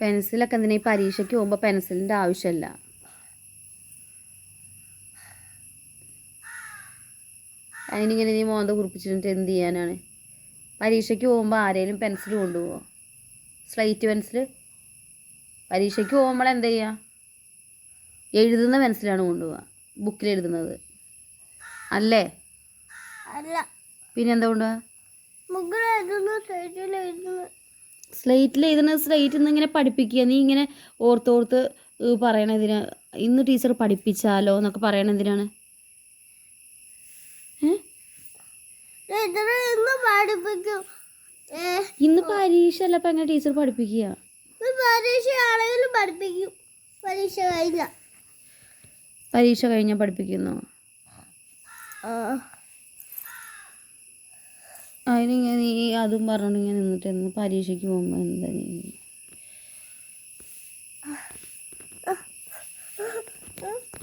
പെൻസിലൊക്കെ എന്തിനാ ഈ പരീക്ഷയ്ക്ക് പോകുമ്പോൾ പെൻസിലിന്റെ ആവശ്യമില്ല അതിനിങ്ങനെ നീ മോന്ത കുറിപ്പിച്ചിട്ട് എന്ത് ചെയ്യാനാണ്? പരീക്ഷയ്ക്ക് പോകുമ്പോൾ ആരെങ്കിലും പെൻസിൽ കൊണ്ടുപോകുമോ സ്ലൈറ്റ് പെൻസിൽ പരീക്ഷയ്ക്ക് പോകുമ്പോൾ എന്താ ചെയ്യുക എഴുതുന്ന പെൻസിലാണ് കൊണ്ടുപോവുക ബുക്കിൽ എഴുതുന്നത്. അല്ലേ? അല്ല. പിന്നെ എന്താ കൊണ്ടുപോവുക മുകളിൽ എഴുതുന്നു സൈഡിൽ എഴുതുന്നു സ്ലേറ്റിൽ എഴുതുന്ന സ്ലേറ്റിൽ നിന്ന് ഇങ്ങനെ പഠിപ്പിക്കുക. നീ ഇങ്ങനെ ഓർത്തോർത്ത് പറയണതിന് ഇന്ന് ടീച്ചർ പഠിപ്പിച്ചാലോ എന്നൊക്കെ പറയണതിനാണ് ഇന്ന് പരീക്ഷ അല്ല അപ്പൊ എങ്ങനെ ടീച്ചർ പഠിപ്പിക്കുക? പരീക്ഷ ആണെങ്കിലും പഠിപ്പിക്കും. പരീക്ഷ കഴിഞ്ഞ. പരീക്ഷ കഴിഞ്ഞാൽ പഠിപ്പിക്കുന്നു? അതിനിങ്ങനെ നീ അതും പറഞ്ഞോണ്ട് ഇങ്ങനെ നിന്നിട്ട് പരീക്ഷയ്ക്ക് പോകുമ്പോൾ എന്താ